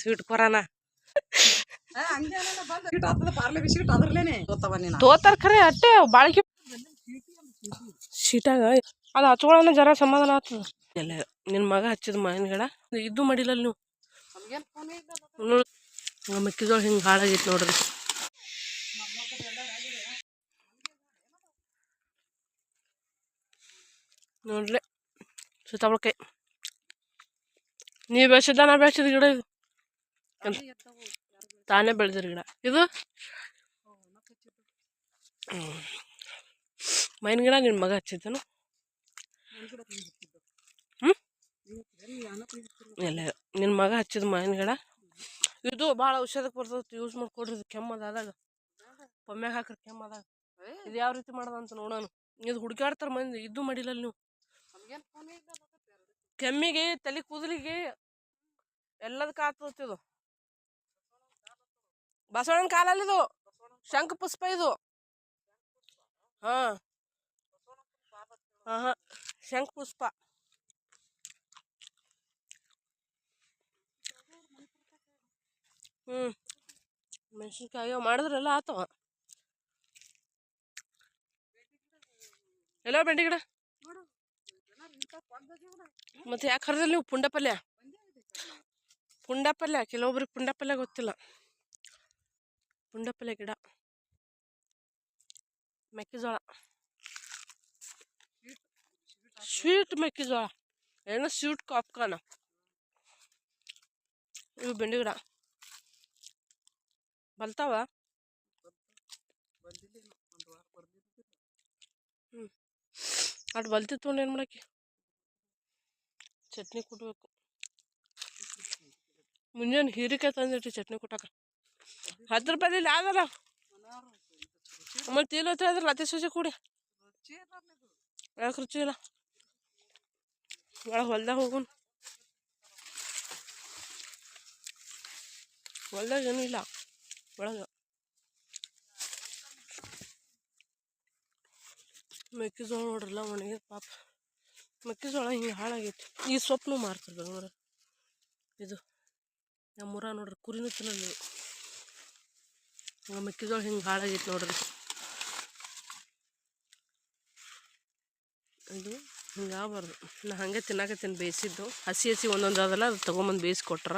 Sweet ಕೊರಾನ. ತೋತಾರ ಖರೆ ಅಟ್ಟೆ ಬಾಳಿಕೆ. ಶೀಟಾಗ ಅದು ಹಚ್ಕೊಳ್ಳೋಣ ಜರ ಸಮಾಧಾನ ಆಗ್ತದ ಎಲ್ಲ ನಿನ್ನ ಮಗ ಹಚ್ಚಿದ ಮಾವಿನ ಗಿಡ ಇದು ಮಾಡಿಲ್ಲ ನೀವು ಮೆಕ್ಕೆಜೋಳ ಹಿಂಗೆ ಹಾಳಾಗಿತ್ತು ನೋಡ್ರಿ. ನೋಡ್ರಿ ಸೀತಾಬಳಕಾಯಿ ನೀವು ಬೆಳೆಸಿದ್ದ ನಾ ಬೆಳೆಸಿದ ಗಿಡ ಇದು. ತಾನೇ ಬೆಳೆದಿರ ಗಿಡ. ಇದು? ಮೈನ್ ಗಿಡ ನಿನ್ನ ಮಗ ಹಚ್ಚಿದ್ದನು? ಹ್ಞೂ ಇಲ್ಲ ನಿನ್ನ ಮಗ ಹಚ್ಚಿದ ಮೈನ್ ಗಿಡ. ಇದು ಭಾಳ ಔಷಧಕ್ಕೆ ಬರ್ತದೆ ಯೂಸ್ ಮಾಡ್ಕೊಡ್ರಿ ಇದು ಕೆಮ್ಮದಾದಾಗ ಪೊಮ್ಯಾಗ ಹಾಕ್ರಿ ಕೆಮ್ಮದಾಗ ಇದು ಯಾವ ರೀತಿ ಮಾಡೋದಂತ ಅಂತ ನೋಡೋಣ ಇದು ಹುಡುಕಾಡ್ತಾರೆ ಮಂದಿ ಇದು ಮಾಡಿಲ್ಲ ನೀವು. ಕೆಮ್ಮಿಗೆ ತಲೆ ಕೂದಲಿಗೆ ಎಲ್ಲದಕ್ಕೆ ಇದು. ಬಸವಣ್ಣನ ಕಾಲಲ್ಲಿ ಇದು ಶಂಖ ಪುಷ್ಪ ಇದು. ಹಾ. ಹಾ ಶಂಖ ಪುಷ್ಪ. ಹ್ಞೂ ಮೆಣಸಿನ್ಕಾಯಿ ಮಾಡಿದ್ರೆಲ್ಲ ಆತವ ಎಲ್ಲ ಬೆಂಡಿ ಗಿಡ? ಮತ್ತೆ ಯಾಕೆ ಹರಿದಿಲ್ಲ ನೀವು ಪುಂಡ ಪಲ್ಯ ಪುಂಡ ಪಲ್ಯ ಕೆಲವೊಬ್ರಿಗೆ ಪುಂಡ ಪಲ್ಯ ಗೊತ್ತಿಲ್ಲ. ಪುಂಡ ಪಲ್ಯ ಗಿಡ ಮೆಕ್ಕೆಜೋಳ ಸ್ವೀಟ್ ಮೆಕ್ಕೆಜೋಳ ಏನೋ ಸ್ವೀಟ್ ಕಾಪ್ಕಾನ ಇವು ಬೆಂಡಿ ಗಿಡ ಬಲ್ತಾವ ಹ್ಞೂ ಅಟ್ ಬಲ್ತಿತ್ತು ಏನು ಮಾಡಕ್ಕೆ ಚಟ್ನಿ ಕುಟ್ಬೇಕು ಮುಂಜಾನೆ ಹೀರಿಕಾಯಿ ತಂದಿಟ್ಟು ಚಟ್ನಿ ಕುಟ್ಟಕ ಹತ್ತು ರೂಪಾಯಿ ಆಗಲ್ಲ. ಮತ್ತೆ ಇಲ್ಲಿ ಹತ್ರ ಅದ್ರ ಅತಿ ಸೂಜಿ ಕೂಡಿ. ಯಾಕೆ ರುಚಿ ಇಲ್ಲ? ಭಾಳ ಹೊಲ್ದಾಗ ಹೋಗೋಣ ಹೊಲ್ದಾಗ ಏನೂ ಇಲ್ಲ, ಒಳಗೆ. ಮೆಕ್ಕೆಜೋಳ ನೋಡ್ರಲ್ಲ ಒಣಗಿ ಪಾಪ. ಮೆಕ್ಕೆಜೋಳ ಹಿಂಗೆ ಹಾಳಾಗೈತಿ. ಈ ಸೊಪ್ಪು ಮಾರ್ತಾರೆ ಬೆಂಗಳೂರು ಇದು ನಮ್ಮೂರ ನೋಡ್ರಿ, ಕುರಿನೂ ತಿನ್ನಲ್ಲ ಮೆಕ್ಕೆಜೋಳ ಹಿಂಗೆ ಹಾಳಾಗೈತೆ ನೋಡ್ರಿ. ಇದು ಹಿಂಗೆ ಆಗಬಾರ್ದು. ನಾ ಹಾಗೆ ತಿನ್ನಾಕತ್ತೀನಿ ಬೇಯಿಸಿದ್ದು. ಹಸಿ ಹಸಿ ಒಂದೊಂದು ಅದಲ್ಲ ಅದು ತೊಗೊಂಬಂದು ಬೇಯಿಸಿ ಕೊಟ್ರ.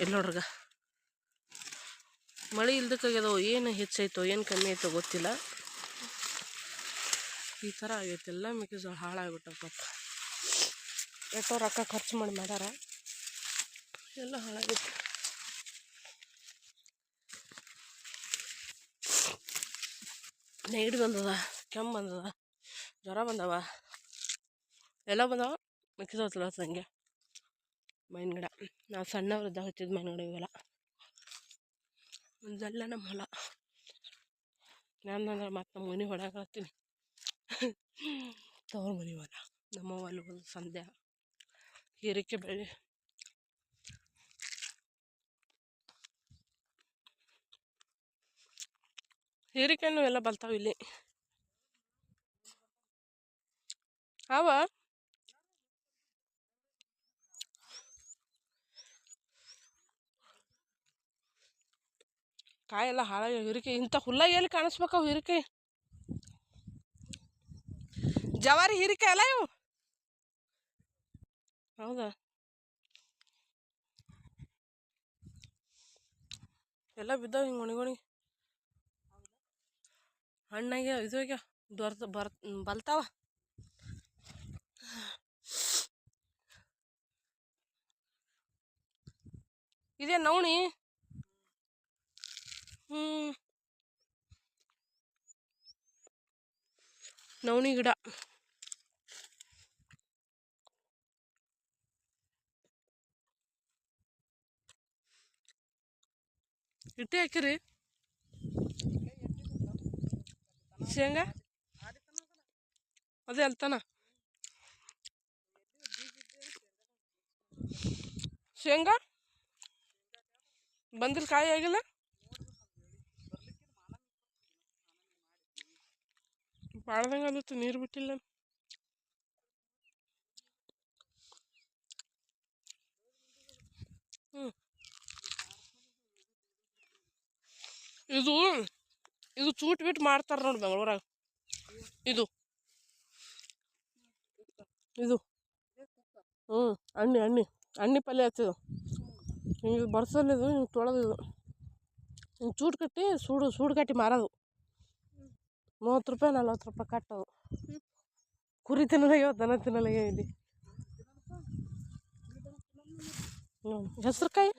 ಇಲ್ಲಿ ನೋಡ್ರಿಗ. ಮಳೆ ಇಲ್ದಕ್ಕಾಗ್ಯದೋ, ಏನು ಹೆಚ್ಚಾಯ್ತೋ, ಏನು ಕಮ್ಮಿ ಆಯ್ತೋ ಗೊತ್ತಿಲ್ಲ. ಈ ಥರ ಆಗೈತೆ. ಎಲ್ಲ ಮೆಕ್ಕೆಜೋಳ ಹಾಳಾಗ್ಬಿಟ್ಟಪ್ಪ ಎಷ್ಟೋ ರೊಕ್ಕ ಖರ್ಚು ಮಾಡಿ ಮಾಡ್ಯಾರ. ಎಲ್ಲ ಹಾಳಾಗೈತೆ. ನೆಗಡಿ ಬಂದದ, ಕೆಮ್ಮು ಬಂದದ, ಜ್ವರ ಬಂದವ, ಎಲ್ಲ ಬಂದವ ಮಿಕ್ಸ್ ಚಲೋ ಹಂಗೆ ಮೈನ್ ಗಿಡ ನಾವು ಸಣ್ಣವ್ರಿದ್ದಾಗ ಹಚ್ಚಿದ ಮೈನ್ ಗಿಡ ಇವೆಲ್ಲ. ಒಂದೆಲ್ಲ ನಮ್ಮ ಹೊಲ. ನಾನು ಮತ್ತೆ ನಮ್ಮ ಮನೆ ಹೊಡಾಕತ್ತೀನಿ ತವ್ರ ಮನೆ ಹೊಲ. ನಮ್ಮ ಹೊಲ ಸಂಧ್ಯಾ. ಹೀರಿಕೆ ಬೆಳೆ. ಹೀರಿಕೆನು ಎಲ್ಲ ಬರ್ತಾವ ಇಲ್ಲಿ. ಅವ? ಕಾಯೆಲ್ಲ ಹಾಳಾಗಿ ಹೀರಿಕೆ. ಇಂಥ ಹುಲ್ಲ ಎಲ್ಲಿ ಕಾಣಿಸ್ಬೇಕಾವು ಹೀರಿಕೆ? ಜವಾರಿ ಹೀರಿಕೆ ಅಲ್ಲ ಇವು? ಹೌದಾ? ಎಲ್ಲ ಬಿದ್ದಾವ ಹಿಂಗೆ ಒಣಗೊಣಗಿ ಹಣ್ಣಾಗಿ ಇದು ದೊರ್ತ ಬರ್ ಬಲ್ತಾವ. ಇದೇ ನವಣಿ. ಹ್ಞೂ ನವಣಿ ಗಿಡ. ಇಟ್ಟೆ ಹಾಕಿರಿ. ಶೇಂಗಾ? ಅದೇ ಅಲ್ತಾನ? ಶೇಂಗಾ? ಬಂದಿಲ್ಲ ಕಾಯಿ ಆಗಿಲ್ಲ? ಬಾಳ್ದಂಗೆ ಅನ್ನಿಸ್ತು ನೀರು ಬಿಟ್ಟಿಲ್ಲ. ಹ್ಞೂ ಇದು ಇದು ಚೂಟ್ ಬಿಟ್ಟು ಮಾಡ್ತಾರೆ ನೋಡಿ ಬೆಂಗಳೂರಾಗ. ಇದು. ಇದು. ಹ್ಞೂ ಅಣ್ಣಿ ಅಣ್ಣಿ ಅಣ್ಣಿ ಪಲ್ಯ ಹಚ್ಚಿದು ಹಿಂಗೆ ಬರ್ಸಲ್ಲಿದು ಹಿಂಗೆ ತೊಳೆದು ಇದು. ಹಿಂಗೆ ಚೂಟ್ ಕಟ್ಟಿ ಸೂಡು ಸೂಡು ಕಟ್ಟಿ ಮಾರೋದು. ಮೂವತ್ತು ರೂಪಾಯಿ, ನಲ್ವತ್ತು ರೂಪಾಯಿ ಕಟ್ಟೋದು. ಕುರಿ ತಿನ್ನಲಾಗ್ಯಾವ ದನ ತಿನ್ನಲಾಗ್ಯಾವ ಇಲ್ಲಿ. ಹ್ಞೂ ಹೆಸ್ರುಕಾಯಿ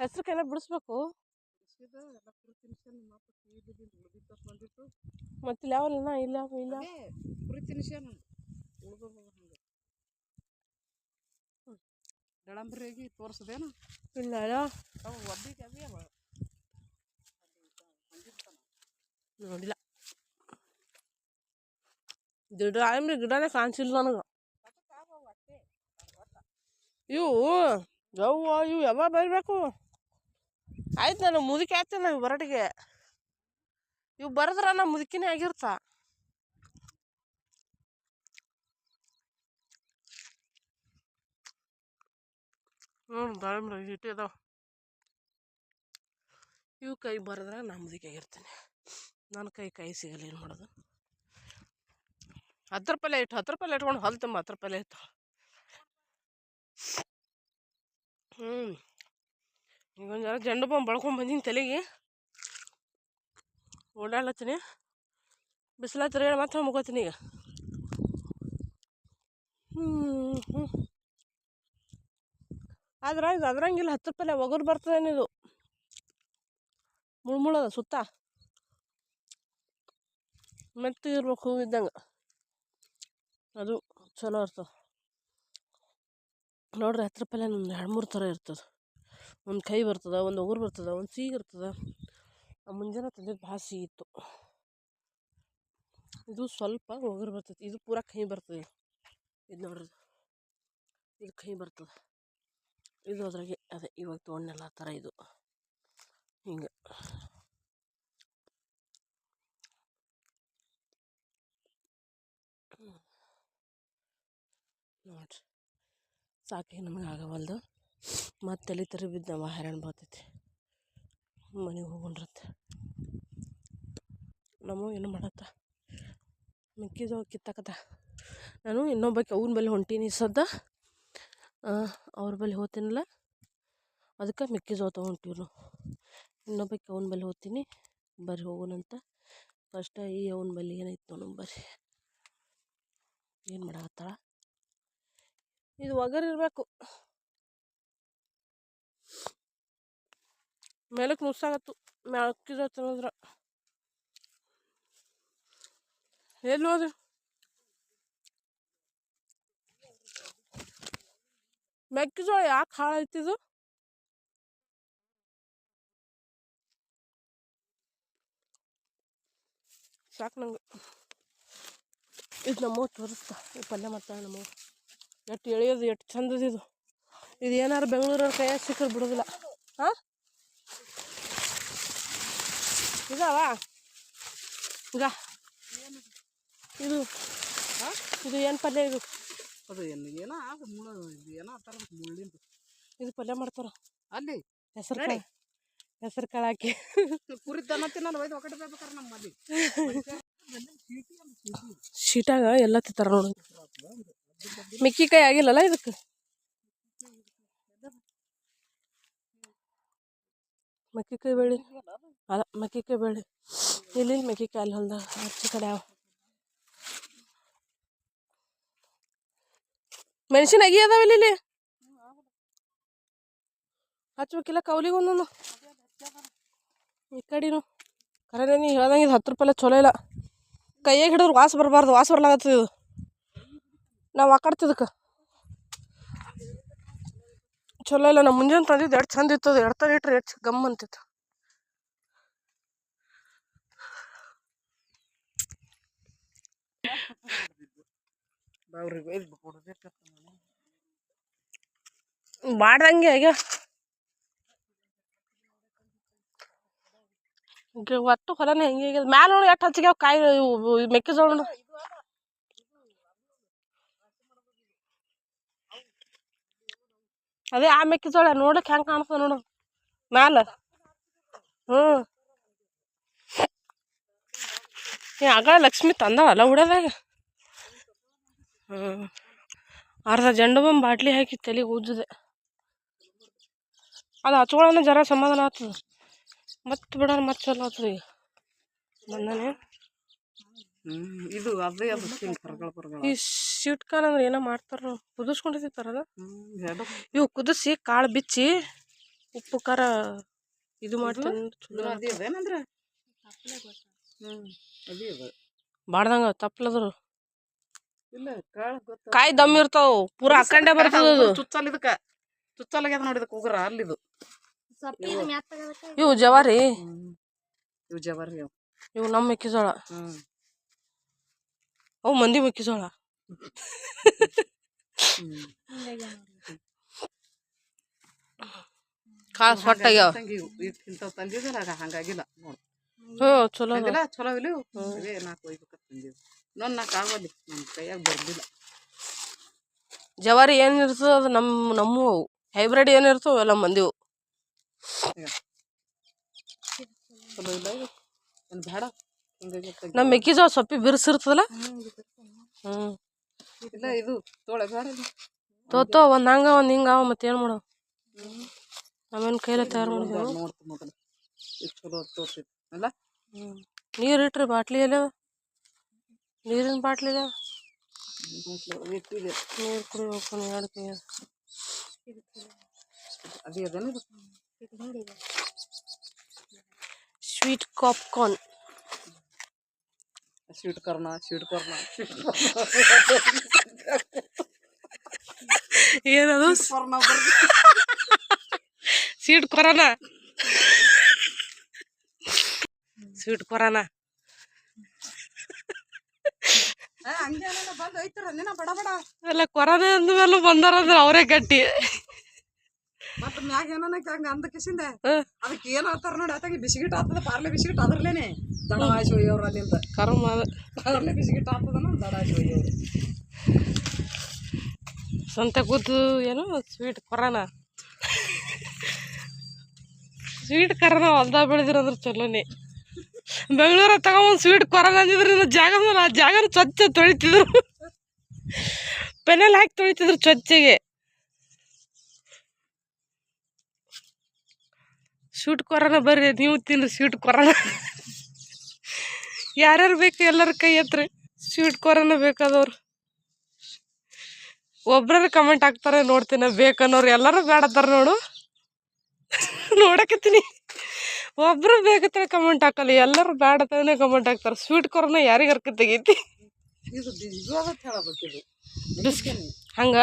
ಹೆಸ್ರುಕಾಯಿನ ಬಿಡಿಸ್ಬೇಕು. ಮತ್ತೆ ಯಾವಲ್ಲ ಇಲ್ಲ ಇಲ್ಲ ದಳಂಬ್ರಿಗೆ ತೋರ್ಸದೇನು. ಇಲ್ಲ ಅವು ಒಬ್ಬಿಗೆ ಅವೇ ಅವ. ನೋಡಿಲ್ಲ. ಗಿಡ ಆಯ್ಮ್ರಿ ಗಿಡನೇ ಕಾಣಿಸಿಲ್ಲ ನನಗೆ. ಇವು ಯವ್ವ ಇವು ಯಾವಾಗ ಬರಬೇಕು? ಆಯ್ತು ನಾನು ಮುದುಕಿ ಆಯ್ತು ನಾವು ಬರಟಿಗೆ ಇವು ಬರದ್ರ ನಾ ಮುದುಕಿನೇ ಆಗಿರ್ತಾ. ಹ್ಞೂ ದಾಳಿಂಬ್ರಿ ಹಿಟ್ಟು ಅದಾವ ಇವು ಕೈ ಬರೆದ್ರೆ ನಾ ಮುದುಕಿಯಾಗಿರ್ತೀನಿ ನನ್ನ ಕೈ ಕೈ ಸಿಗಲ್ಲ, ಏನು ಮಾಡೋದು? ಹತ್ತು ರೂಪಾಯಿ ಇಟ್ಟು ಹತ್ತು ರೂಪಾಯಿ ಇಟ್ಕೊಂಡು ಹೊಲ್ ತುಂಬ ಹತ್ತು ರೂಪಾಯಿ ಇತ್ತು ಹ್ಞೂ ಈಗ ಒಂದು ಜರ ಜಂಡು ಬಾಂಬ್ ಬಳ್ಕೊಂಡ್ ಬಂದೀನಿ ತಲೆಗೆ. ಓಡಾಡ್ಲತ್ತೀನಿ. ಬಿಸಿಲತ್ತರ ಹೇಳಿ ಮಾತ್ರ ಮುಗೋತೀನಿ ಈಗ. ಹ್ಞೂ ಹ್ಞೂ ಆದ್ರೆ ಇದು ಅದ್ರಂಗಿಲ್ಲ ಹತ್ತು ರೂಪಾಯಿ ಒಗರು ಬರ್ತದೇನು ಇದು. ಮುಳ್ಮುಳದ ಸುತ್ತ. ಮೆತ್ತಗಿರ್ಬೇಕು ಹೂವು ಇದ್ದಂಗೆ. ಅದು ಚಲೋ ಇರ್ತದೆ. ನೋಡ್ರಿ ಹತ್ತು ರೂಪಾಯಿ ಒಂದು ಎರಡು ಮೂರು ಥರ ಇರ್ತದೆ. ಒಂದು ಕೈ ಬರ್ತದೆ, ಒಂದು ಉಗುರು ಬರ್ತದೆ, ಒಂದು ಸೀಗೆ ಇರ್ತದೆ. ಆ ಮುಂಜಾನೆ ತಂದಿದ್ದು ಭಾಳ ಇತ್ತು. ಇದು ಸ್ವಲ್ಪ ಒಗರು ಬರ್ತೈತಿ. ಇದು ಪೂರ ಕಹಿ ಬರ್ತದೆ ಇದು. ನೋಡ್ರಿ. ಇದು ಕಹಿ ಬರ್ತದೆ. ಇದು ಅದ್ರಾಗೆ ಅದೇ ಇವಾಗ ತೊಗೊಂಡೆಲ್ಲ ಆ ಥರ ಇದು. ಹಿಂಗೆ. ನೋಡ್ರಿ. ಸಾಕಿ ನಮಗೆ ಆಗವಲ್ದು. ಮತ್ತೆ ತಲೆ ತರ ಬಿದ್ದು ನಾವು ಹೈರಾಣ ಬರ್ತೈತಿ. ಮನೆಗೆ ಹೋಗೊಂಡ್ರತ್ತೆ ನಮ್ಮ ಏನು ಮಾಡತ್ತ? ಮೆಕ್ಕೆಜೋಳ ಕಿತ್ತಾಕತ್ತ. ನಾನು ಇನ್ನೊಬ್ಬಕ್ಕೆ ಅವ್ನ ಬಳಿ ಹೊಂಟೀನಿ ಸದ್ದ. ಅವ್ರ ಬಳಿ ಹೋತೀನಲ್ಲ. ಅದಕ್ಕೆ ಮೆಕ್ಕೆಜೋಳ ತೊಗೊಂತೀವಿ ನಾವು. ಇನ್ನೊಬ್ಬಕ್ಕೆ ಅವ್ನ ಬಳಿ ಹೋತೀನಿ ಬರ್ರಿ ಹೋಗೋಣಂತ ಫಸ್ಟ್ ಈ ಅವನ ಬಳಿ ಏನೈತೆ ನೋಡೋಣ ಬರ್ರಿ ಏನು ಮಾಡಾಕತ್ತಾಳ? ಇದು ಒಗರ್ ಇರಬೇಕು. ಮೇಲಕ್ಕೆ ನುಸ್ಸಾಗತ್ತು ಮೆಕ್ಕೆಜೋಳ ತಿನ್ನೋದ್ರ ಎಲ್ಲಿ ಹೋದ್ರೆ ಮೆಕ್ಕೆಜೋಳ ಯಾಕೆ ಹಾಳಾಯ್ತಿದು ಸಾಕು ನಂಗೆ. ಇದು ನಮ್ಮವ್ವ ತೋರಿಸ್ತಾ, ಈ ಪಲ್ಯ ಮಾಡ್ತಾಳೆ ನಮ್ಮವ್ವ. ಎಷ್ಟು ಎಳೆಯೋದು, ಎಷ್ಟು ಚಂದದಿದು ಇದು. ಏನಾರು ಬೆಂಗಳೂರವ್ರ ಕೈಯಾಗ ಸಿಕ್ಕರೆ ಬಿಡೋದಿಲ್ಲ. ಹಾಂ? ಇದಾವ? ಈಗ ಇದು. ಇದು ಏನು ಪಲ್ಯ ಇದು? ಅದು ಏನು ಏನೋ ಆಗ ಮುಳ್ಳು ಇದು ಏನೋ ಆತರ ಮುಳ್ಳಿಂದು. ಇದು ಪಲ್ಯ ಮಾಡ್ತಾರ. ಅಲ್ಲಿ? ಹೆಸರು. ಕಾಳು ಹೆಸರು ಕಾಳು ಹಾಕಿ. ಕುರಿ ದನ ತಿನ್ನಲ್ಲ ಒಯ್ದು ಒಕ್ಕಡೆ ಬೇಕಾರ ನಮ್ಮ ಮದಿ ಶೀಟಾಗ ಎಲ್ಲ ತಿಂತಾರ ನೋಡಿ. ಮಿಕ್ಕಿಕಾಯಿ ಆಗಿಲ್ಲಲ್ಲ ಇದಕ್ಕೆ? ಮೆಕ್ಕಿಕಾಯಿ ಬೆಳೆ. ಅಲ್ಲ, ಮೆಕ್ಕಿಕಾಯಿ ಬೆಳೆ. ಇಲ್ಲಿ ಮೆಕ್ಕೆಕಾಯಿ ಅಲ್ಲಿ ಹೊಲ್ದಾಗ ಹಚ್ಚಿ ಕಡೆ ಅವ ಮೆಣಸಿನ ಅಗಿ ಅದಾವ ಇಲ್ಲಿ ಹಚ್ಬೇಕಿಲ್ಲ ಕೌಲಿಗೆ ಒಂದೊಂದು. ಈ ಕಡೆನು. ಕರೆ ನೀ ಹೇಳ್ದಂಗೆ ಇದು ಹತ್ತು ರೂಪಾಯಿ ಚಲೋ ಇಲ್ಲ. ಕೈಯಾಗ ಹಿಡಿದ್ರೆ ವಾಸ ಬರಬಾರ್ದು, ವಾಸ ಬರ್ಲಾಗತ್ತದ ಇದು. ನಾವು ಆಕಾಡ್ತಿದ್ದಕ್ಕೆ. ಚಲೋ ಇಲ್ಲ ನಮ್ಮ ಮುಂಜಾನೆ ತಂದಿದ್ದು ಎಷ್ಟು ಚಂದ ಇತ್ತು ಅದು ಎರಡು ತರ ಇಟ್ರೆ ಎಷ್ಟು ಗಮ್ ಅಂತಿತ್ತು. ಈಗ. ಈಗ ಒಟ್ಟು ಹೊಲನೇ ಹೆಂಗೆ ಮ್ಯಾಲ ನೋಡಿ ಎಷ್ಟು ಹಚ್ಚಿಗೆ ಕಾಯಿ ಮೆಕ್ಕೆಜೋಳ ಅದೇ ಆ ಮೆಕ್ಕೆಜೋಳ ನೋಡಕ್ ಹೆಂಗೆ ಕಾಣ್ತದ ನೋಡು. ಮ್ಯಾಲ. ಹ್ಞೂ ಏ, ಆಗ ಲಕ್ಷ್ಮಿ ತಂದವಲ್ಲ ಉಡದಾಗ ಹ್ಞೂ ಅರ್ಧ ಜಂಡು ಬಾಂಬ್ ಬಾಟ್ಲಿ ಹಾಕಿ ತಲೆಗೆ ಉಜ್ಜದೆ ಅದು ಹಚ್ಕೊಳ್ಳೋಣ ಜರ ಸಮಾಧಾನ ಆತದ ಮತ್ತೆ ಬಿಡೋಣ ಮತ್ತೆ ಚಲೋ ಆಗ್ತದ ಈಗ. ಬಂದಾನೆ. ಇದು ಅದೇ ಅದು ಹಿಂಗ್ ಕರ್ಗಳ ಪರ್ಗಳ ಈ ಸ್ವೀಟ್ ಕಾರ್ನ್ ಅಂದ್ರೆ ಏನೋ ಮಾಡ್ತಾರ ಕುದಿಸ್ಕೊಂಡಿರ್ತಾರಲ್ಲ ಹ್ಮ್ ಎದಕ್? ಇವು ಕುದಿಸಿ ಕಾಳು ಬಿಚ್ಚಿ ಉಪ್ಪು ಖಾರ ಇದು ಮಾಡ್ತಾನೆ ಇದು ಅದೇ ಅದೇನಂದ್ರ ಹ್ಮ್ ಅದೇ ಅದ. ಬಾಡ್ದಂಗ ತಪ್ಪಲದ್ರು. ಇಲ್ಲ ಕಾಳು ಗೊತ್ತ? ಕಾಯಿ ದಮ್ ಇರ್ತಾವ ಪೂರಾ ಅಕ್ಕಂಡೆ ಬರ್ತದ ಅದು ಚುಚ್ಚಲ್ ಇದಕ್ಕ. ಚುಚ್ಚಲಾಗ್ಯದ ನೋಡಿ ಇದಕ್ಕೆ ಉಗ್ರ ಅಲ್ಲಿದು. ಇವು ಜವಾರಿ. ಹ್ಮ್ ಇವು ಜವಾರಿ ಅವು. ಇವು ನಮ್ಮ ಮೆಕ್ಕೆಜೋಳ. ಹ್ಮ್. ಅವು ಮಂದಿ ಮುಕ್ಕಿಸೋಳ ಕಾಸು ಕಾಳು ಸೊಟ್ಟಾಗ್ಯಾವ ತಂಗಿ ಇವು ಇಂಥವು ಹಂಗಾಗಿಲ್ಲ ನೋಡು. ಹ್ಞೂ ಚಲೋ ಅದಾವ. ಚಲೋ ಇಲ್ಲ ಏ ಅದೇ ನಾಲ್ಕು ಒಯ್ಬೇಕಂತ ಇನ್ನೊಂದು ನಾಲ್ಕು ಆಗೋದಿಲ್ಲ ನಮ್ಮ ಕೈಯಾಗ ಬರ್ದಿಲ್ಲ. ಜವಾರಿ ಏನ್ ಇರ್ತದ ಅದು ನಮ್ಮ ನಮ್ಮ ಅವು. ಹೈಬ್ರಿಡ್ ಏನ್ ಇರ್ತಾವ ಎಲ್ಲ ಮಂದಿವು. ಚಲೋ ಇಲ್ಲ ಇದು? ಏನು ಬೇಡ ನಮ್ಮ ಮೆಕ್ಕೆಜೋಳ ಸೊಪ್ಪಿ ಬಿರ್ಸಿರ್ತದಲ್ಲ? ಹ್ಞೂ ಇಲ್ಲ ಇದು ತೋತೋ ಒಂದು ಹಂಗ ಒಂದು ಹಿಂಗ ಅವ ಮತ್ತೇನ್ ಮಾಡೋ ನಮ್ಮನ್ ಕೈಲೇ ತಯಾರು ಮಾಡಿದ್ವಿ ನೀರು ಇಟ್ರಿ ಬಾಟ್ಲಿ ಎಲ್ಲ ನೀರಿನ ಬಾಟ್ಲಿ ಇದೆ ನೀರು ಕುಡಿಬೇಕು ಎರಡು ಕೈ ಅದೇ ಸ್ವೀಟ್ ಕಾಪ್ಕಾರ್ನ್. ಸ್ವೀಟ್ ಕಾರ್ನ ಸ್ವೀಟ್ ಕಾರ್ನ ಏನದು? ಸೀಟ್ ಸ್ವೀಟ್ ಕೊರೋನ ಕೊರೋನ ನೀನ ಬಡ ಬಡ. ಅಲ್ಲ ಅಂದ ಮೇಲೆ ಬಂದಾರಂದ್ರೆ ಅವರೇ ಗಟ್ಟಿ. ಮತ್ತ ಮ್ಯಾಗ ಏನನ್ನ ಹಂಗ ಅಂದ ಕಿಸಿಂದ. ಅದಕ್ಕೆ ಏನ್ ಆತಾರ ನೋಡಿ ಆತಾಗಿ ಬಿಸಿಗಿಟ್ ಆತದ ಪಾರ್ಲೆ ಬಿಸಿಗಿಟ್ ಅದ್ರಲೇನೆ ದಡ ಆಯ್ಸಿ ಒಯ್ಯವ್ರ ಅಲ್ಲಿಂದ. ಕರ್ಮ. ಅದ. ಪಾರ್ಲೆ ಬಿಸಿಗಿಟ್ ಆಗ್ತದನ ದಡ ಆಯ್ಸಿ ಒಯ್ಯವ್ರು ಸಂತೆ ಕೂತು ಏನು? Sweet corona. ಸ್ವೀಟ್ ಕರೋನಾ ಹೊಲ್ದಾಗ ಬೆಳೆದಿರಂದ್ರೆ ಚಲೋನೆ. ಬೆಂಗಳೂರ ತಗೊಂಬಂದು ಸ್ವೀಟ್ ಕೊರೋನಾ ಅಂದಿದ್ರೆ ಜಾಗ ಜಾಗ ಮೇಲೆ ಆ ಜಾಗನ ಸ್ವಚ್ಛ ತೊಳಿತಿದ್ರು. ಪೆನೆಲ್ ಹಾಕಿ ತೊಳಿತಿದ್ರು ಸ್ವಚ್ಛಗೆ. ಸ್ವೀಟ್ ಕೊರೋನಾ ಬರ್ರಿ ನೀವು ತಿನ್ರಿ ಸ್ವೀಟ್ ಕೊರೋನಾ. ಯಾರ್ಯಾರು ಬೇಕು ಎಲ್ಲರ ಕೈ ಎತ್ತರಿ ಸ್ವೀಟ್ ಕೊರೋನಾ ಬೇಕಾದವ್ರು. ಒಬ್ರು ಕಮೆಂಟ್ ಹಾಕ್ತಾರೆ ನೋಡ್ತೀನಿ ಬೇಕನ್ನೋರು ಎಲ್ಲರೂ ಬೇಡತ್ತಾರ ನೋಡು. ನೋಡಕತ್ತೀನಿ. ಒಬ್ರು ಬೇಕತ್ತೇಳಿ ಕಮೆಂಟ್ ಹಾಕಲ್ಲ ಎಲ್ಲರೂ ಬೇಡತಾನೆ ಕಮೆಂಟ್ ಹಾಕ್ತಾರೆ. ಸ್ವೀಟ್ ಕೊರೋನ ಯಾರಿಗೆ ಹರ್ಕ ತೆಗೈತಿ? ಹಂಗ?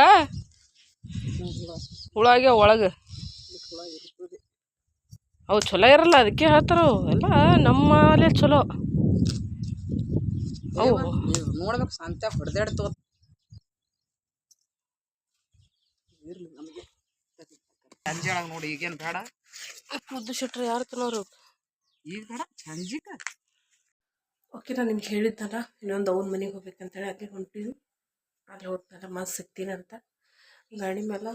ಹುಳಾಗೆ ಒಳಗೆ. ಅವು ಚಲೋ ಇರಲ್ಲ ಅದಕ್ಕೆ ಹೇಳ್ತಾರ? ಎಲ್ಲ ನಮ್ಮಲ್ಲೇ ಚಲೋ. ಅವು. ನೋಡ್ಬೇಕು ಸಂತೆ ಹೊಡೆದಾಡ್ತು ಇರ್ಲಿ ನಮಗೆ. ಸಂಜೆಳಾಗ ನೋಡಿ ಈಗೇನು ಬೇಡ. ಮುದ್ದು ಶೆಟ್ರು ಯಾರು ತಿನ್ನೋರು? ಈಗ ಬೇಡ ಸಂಜಿಕ. ಓಕೆ ನಾನು ನಿಮ್ಗೆ ಹೇಳಿದ್ದಲ್ಲ ಇನ್ನೊಂದು ಅವ್ನ ಮನೆಗೆ ಹೋಗ್ಬೇಕಂತೇಳಿ ಅಲ್ಲಿ ಹೊಂಟಿದ್ವಿ ಅಲ್ಲಿ ಹೋದ್ಮೇಲೆ ಮಸ್ತ್ ಸಿಗ್ತೀನಿ ಅಂತ. ಗಾಡಿ ಮೇಲೆ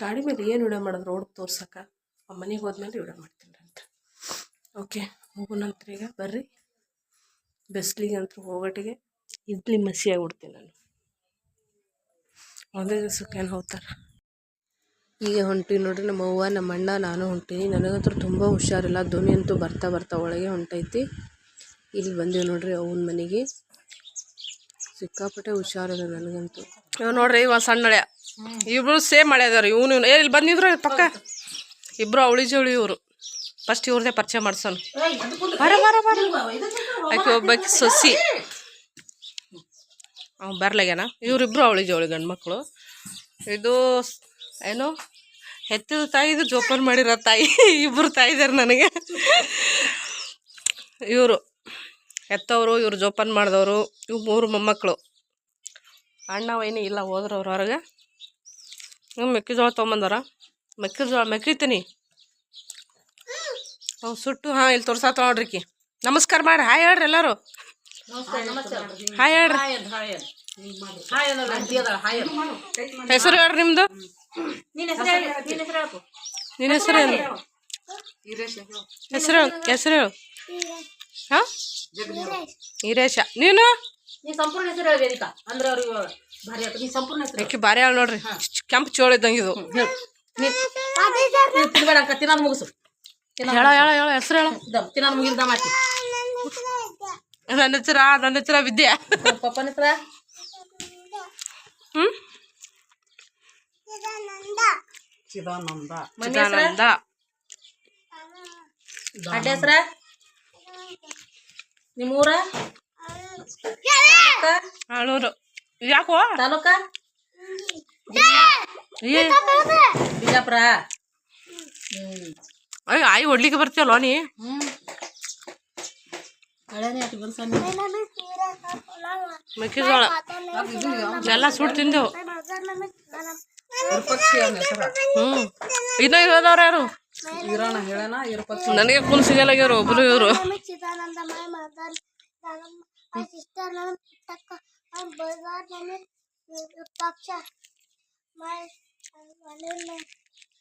ಗಾಡಿ ಮೇಲೆ ಏನು ವಿಡಿಯೋ ಮಾಡೋದು ರೋಡ್ ತೋರ್ಸಕ್ಕೆ? ಮನೆಗೆ ಹೋದ್ಮೇಲೆ ವಿಡಿಯೋ ಮಾಡ್ತೀನಿ ಅಂತ. ಓಕೆ ನಂತರ ಈಗ ಬರ್ರಿ. ಬೆಸ್ಲಿಗೆ ಅಂತ ಹೋಗೋಟಿಗೆ ಇಡ್ಲಿ ಮಸಿ ಆಗಿಬಿಡ್ತೀನಿ ನಾನು. ಒಂದೇ ದಿವ್ಸಕ್ಕೆ ಏನು ಹೋಗ್ತಾರೆ? ಈಗ ಹೊಂಟೀವಿ ನೋಡ್ರಿ ನಮ್ಮ ಅವ್ವ ನಮ್ಮ ಅಣ್ಣ ನಾನು ಹೊಂಟೀನಿ. ನನಗಂತೂ ತುಂಬ ಹುಷಾರಿಲ್ಲ. ಧ್ವನಿ ಅಂತೂ ಬರ್ತಾ ಬರ್ತಾ ಒಳಗೆ ಹೊಂಟೈತಿ. ಇಲ್ಲಿ ಬಂದೀವಿ ನೋಡ್ರಿ ಅವನ ಮನೆಗೆ. ಸಿಕ್ಕಾಪಟ್ಟೆ ಹುಷಾರಿಲ್ಲ ನನಗಂತೂ. ಇವ್ ನೋಡ್ರಿ ಇವ ಸಣ್ಣ ಹಳೆ ಇಬ್ರು ಸೇಮ್ ಹಳೆ ಅದಾರ ಇವನು ಏ ಇಲ್ಲಿ ಬಂದಿದ್ರು ಪಕ್ಕ. ಇಬ್ರು ಅವಳಿ ಜವಳಿ ಇವರು. ಫಸ್ಟ್ ಇವ್ರದೇ ಪರಿಚಯ ಮಾಡ್ಸೋಣ. ಬರ ಬರ ಬರ. ಆಕೆ ಒಬ್ಬಾಕಿ ಸೊಸಿ. ಅವ್ನು ಬರ್ಲಾಗ್ಯಾನ? ಇವರಿಬ್ರು ಅವಳಿ ಜವಳಿ ಗಂಡು ಮಕ್ಕಳು ಇದು ಏನು? ಹೆತ್ತಿದ ತಾಯಿದು ಜೋಪಾನ ಮಾಡಿರೋ ತಾಯಿ. ಇಬ್ಬರು ತಾಯಿದಾರೆ ನನಗೆ. ಇವರು ಹೆತ್ತವರು ಇವ್ರು ಜೋಪಾನ ಮಾಡಿದವರು ಇವು ಮೂರು ಮೊಮ್ಮಕ್ಕಳು ಅಣ್ಣ ವೈನಿ ಇಲ್ಲ ಹೋದ್ರು ಅವ್ರು ಹೊರಗೆ. ಇವ್ ಮೆಕ್ಕೆಜೋಳ ತೊಗೊಂಬಂದಾರ ಮೆಕ್ಕೆಜೋಳ ಮೆಕ್ಕಿತೀನಿ ಅವು ಸುಟ್ಟು ಹಾಂ ಇಲ್ಲಿ ತೋರ್ಸಾತ ನೋಡ್ರಿಕಿ ನಮಸ್ಕಾರ ಮಾಡಿ ಹಾಯ್ ಹೇಳ್ರಿ ಎಲ್ಲರೂ. ಹಾಯ್ ಹೇಳ್ರಿ. ಹೆಸರು ಹೇಳ್ರಿ ನಿಮ್ದು? ಹೆಸರು ಹೇಳಿ ನಿನ್ ಹೆಸರು ಹೇಳ್ಕು ನಿನ್ನ ಹೆಸರು ಏನು. ಹೆಸರು ಹೇಳು ಹೆಸರು ಹೇಳು. ಹಾಂ? ಈರೇಶ. ನೀನು? ಸಂಪೂರ್ಣ ಭಾರಿ ಹೇಳ. ನೋಡ್ರಿ. ಕೆಂಪು ಚೋಳ ಇದ್ದಂಗೆ ಇದು ತಿನ್ಬೇಡ ಅಕ್ಕ ತಿನ್ನೋದು ಮುಗಿಸು ಹೇಳ ಹೇಳ ಹೇಳ ಹೆಸರು ಹೇಳ ದಮ್ ತಿನ್ನೋದು ಮುಗಿಲ್ದ ಮಾತಿ ನನ್ನ ಹೆಸರ ನನ್ನ ಹೆಸರ ವಿದ್ಯಾ ಪಪ್ಪನ ಹೆಸರ ಹ್ಞೂ ಚಿದಾನಂದ ಹೆಸರ ಚಿದಾನಂದ ಅಡ್ಡ ಹೆಸರ ನಿಮ್ಮ ಊರ ಆಳೂರು ಯಾಕೋ ತಾಲೂಕ ಏ ಬಿಜಾಪುರ? ಹ್ಮ್. ಅಯ್ಯ ಆಯಿ ಹೊಡ್ಲಿಕ್ಕೆ ಬರ್ತೀಯಲ್ವ ನೀ? ಹ್ಮ್. ಹಳೇನೆ ಆಯ್ತು ಬರ್ಸ ಮೆಕ್ಕೆಜೋಳ. ಎಲ್ಲ ಸುಟ್ಟು ತಿಂದೆವು. ವಿರೂಪಾಕ್ಷಿ ಅವನ ಹೆಸರ ಹ್ಞೂ ಇನ್ನ ಇರೋದವ್ರು ಯಾರು? ಈರಣ್ಣ ಹೇಳನ ವಿರೂಪಾಕ್ಷಿ ನನಗೆ ಕುನ್ ಸಿಗಲ್ಲಾಗ್ಯಾರ ಒಬ್ರು ಇವರು. ಚಿದಾನಂದ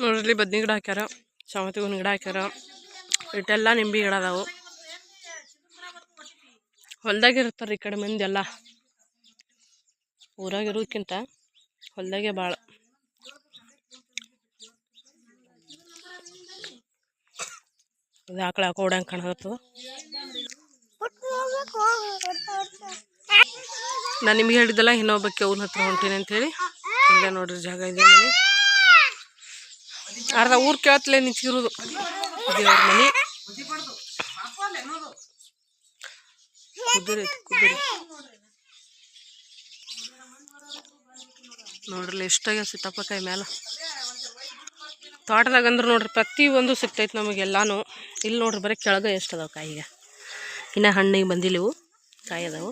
ನೋಡ್ರಿ ಬದ್ನಿ ಗಿಡ ಹಾಕ್ಯಾರ ಸವತಿ ಹೂವಿನ ಗಿಡ ಹಾಕ್ಯಾರ. ಇಟ್ಟೆಲ್ಲ ನಿಂಬೆ ಗಿಡ ಅದಾವು. ಹೊಲ್ದಾಗ ಇರ್ತಾರೆ ಈ ಕಡೆ ಮಂದಿ ಎಲ್ಲ. ಊರಾಗ ಇರೋದಕ್ಕಿಂತ ಹೊಲ್ದಾಗೆ ಭಾಳ ಇದು ಆಕಳ ಹಾಕೋ ಕಾಣಕತ್ತದ ನಾನು ನಿಮ್ಗೆ ಹೇಳಿದ್ದಲ್ಲ ಇನ್ನೊಬ್ಬಕ್ಕೆ ಅವ್ನ ಹತ್ರ ಹೊಂಟೀನಿ ಅಂತೇಳಿ. ಇಲ್ಲೇ ನೋಡ್ರಿ ಜಾಗ ಇದೆ ಮನೆ. ಅರ್ಧ ಊರು ಕೇಳತ್ಲೆ ನಿಂತಿರೋದು ದೇವ್ರ ಮನೆ. ಕುದುರೆ ಕುದುರೆ. ನೋಡ್ರಲ್ಲ ಎಷ್ಟಾಗ್ಯಾವ ಸೀತಾಪಕಾಯಿ ತೋಟದಾಗ ಅಂದ್ರೆ ನೋಡ್ರಿ ಪ್ರತಿ ಒಂದು ಸಿಗ್ತೈತೆ ನಮಗೆಲ್ಲಾನು ಇಲ್ಲಿ ನೋಡ್ರಿ ಬರೀ ಕೆಳಗೆ ಎಷ್ಟು ಅದಾವೆ ಕಾಯಿಗೆ. ಇನ್ನು ಹಣ್ಣಿಗೆ ಬಂದಿಲ್ಲವು ಕಾಯಿ ಅದಾವು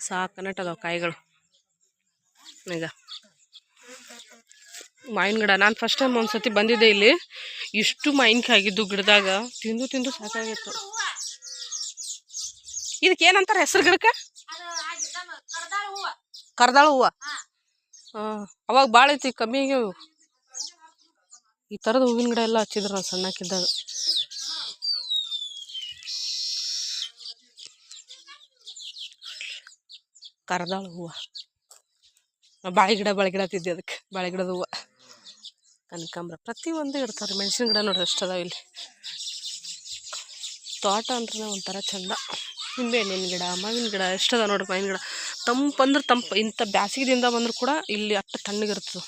ಸಾಕನಟ್ಟು ಅದಾವೆ ಕಾಯಿಗಳು. ಈಗ ಮಾವಿನ ಗಿಡ. ನಾನು ಫಸ್ಟ್ ಟೈಮ್ ಒಂದು ಸತಿ ಬಂದಿದ್ದೆ ಇಲ್ಲಿ. ಇಷ್ಟು ಮಾವಿನಕಾಯಿ ಆಗಿದ್ದು ಗಿಡದಾಗ. ತಿಂದು ತಿಂದು ಸಾಕಾಗಿತ್ತು. ಇದಕ್ಕೆ ಏನಂತಾರೆ ಹೆಸರು ಗಿಡಕ್ಕೆ? ಕರ್ದಾಳು ಹೂವು. ಹಾಂ, ಅವಾಗ ಭಾಳ ಐತಿ, ಕಮ್ಮಿ ಆಗ್ಯಾವ. ಈ ಥರದ ಹೂವಿನ ಗಿಡ ಎಲ್ಲ ಹಚ್ಚಿದ್ರು ನಾನು ಸಣ್ಣಕ್ಕಿದ್ದಾಗ. ಕರ್ದಾಳು ಹೂವು. ನಾ ಬಾಳೆ ಗಿಡ ಬಾಳೆ ಗಿಡ ತಿದ್ದೆ ಅದಕ್ಕೆ. ಬಾಳೆ ಗಿಡದ ಹೂವ. ಕನಕಾಂಬ್ರ. ಪ್ರತಿಯೊಂದು ಇಡ್ತಾರೆ. ಮೆಣಸಿನ ಗಿಡ ನೋಡ್ರಿ ಎಷ್ಟು ಅದಾವ ಇಲ್ಲಿ ತೋಟ ಅಂದ್ರೆ ಒಂಥರ ಚಂದ. ನಿಂಬೆ ಹಣ್ಣಿನ ಗಿಡ, ಮಾವಿನ ಗಿಡ ಎಷ್ಟದ ನೋಡ್ರಿ ಮಾವಿನ ಗಿಡ. ತಂಪು ಅಂದ್ರೆ ತಂಪು. ಇಂಥ ಬ್ಯಾಸಿಗೆದಿಂದ ಬಂದರೂ ಕೂಡ ಇಲ್ಲಿ ಅಷ್ಟು ತಣ್ಣಗಿರ್ತದೆ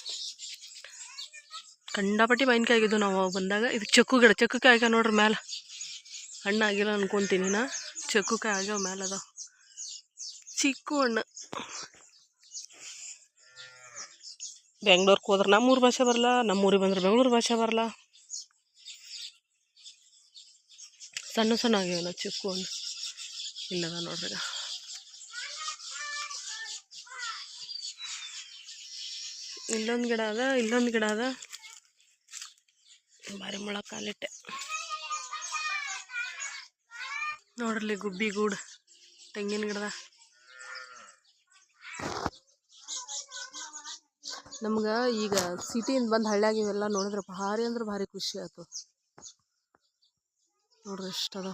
ಕಂಡಾಪಟ್ಟಿ ಮಾವಿನಕಾಯಿ ಆಗಿದ್ದು ನಾವು ಬಂದಾಗ. ಇದು ಚಕ್ಕು ಗಿಡ. ಚಕ್ಕುಕಾಯಿ ಆಗ್ಯಾವ ನೋಡ್ರಿ ಮ್ಯಾಲೆ. ಹಣ್ಣಾಗಿಲ್ಲ ಅನ್ಕೊತೀನಿ ನಾ. ಚಕ್ಕುಕಾಯಿ ಆಗ್ಯಾವ ಮ್ಯಾಲೆ ಅದಾವ. ಚಿಕ್ಕು ಹಣ್ಣು. ಬೆಂಗ್ಳೂರ್ಗೆ ಹೋದ್ರೆ ನಮ್ಮೂರು ಭಾಷೆ ಬರಲ್ಲ ನಮ್ಮೂರಿಗೆ ಬಂದ್ರೆ ಬೆಂಗ್ಳೂರು ಭಾಷೆ ಬರಲ್ಲ ಸಣ್ಣ ಸಣ್ಣ ಆಗ್ಯಾವಲ್ಲ ಚಿಕ್ಕು ಇಲ್ಲದ ನೋಡ್ರಿ. ಇಲ್ಲೊಂದು ಗಿಡ ಅದ, ಇಲ್ಲೊಂದು ಗಿಡ ಅದ. ಭಾರಿ ಮೊಳ ಕಾಲಿಟ್ಟೆ. ನೋಡ್ರಲ್ಲಿ ಗುಬ್ಬಿ ಗೂಡು ತೆಂಗಿನ ಗಿಡದ. ನಮ್ಗೆ ಈಗ ಸಿಟಿಯಿಂದ ಬಂದು ಹಳ್ಳಿಯಾಗ ಇವೆಲ್ಲ ನೋಡಿದ್ರೆ ಭಾರಿ ಅಂದ್ರೆ ಭಾರಿ ಖುಷಿ ಆಯ್ತು ನೋಡ್ರಿ ಇಷ್ಟದ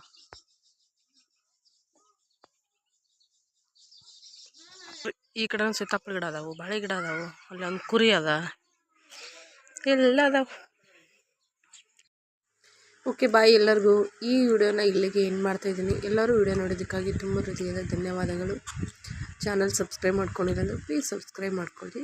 ಈ ಕಡೆ ಸೀತಾಫಲ ಗಿಡ ಅದಾವು, ಬಾಳೆ ಗಿಡ ಅದಾವು, ಅಲ್ಲಿ ಒಂದು ಕುರಿ ಅದ. ಎಲ್ಲ ಅದಾವು. ಓಕೆ, ಬಾಯ್ ಎಲ್ಲರಿಗೂ. ಈ ವಿಡಿಯೋನ ಇಲ್ಲಿಗೆ ಏನು ಮಾಡ್ತಾ ಇದ್ದೀನಿ. ಎಲ್ಲರೂ ವಿಡಿಯೋ ನೋಡೋದಕ್ಕಾಗಿ ತುಂಬ ಹೃದಯದ ಧನ್ಯವಾದಗಳು. ಚಾನಲ್ ಸಬ್ಸ್ಕ್ರೈಬ್ ಮಾಡ್ಕೊಂಡಿಲ್ಲ ಅಂದರೆ ಪ್ಲೀಸ್ ಸಬ್ಸ್ಕ್ರೈಬ್ ಮಾಡ್ಕೊಳ್ಳಿ.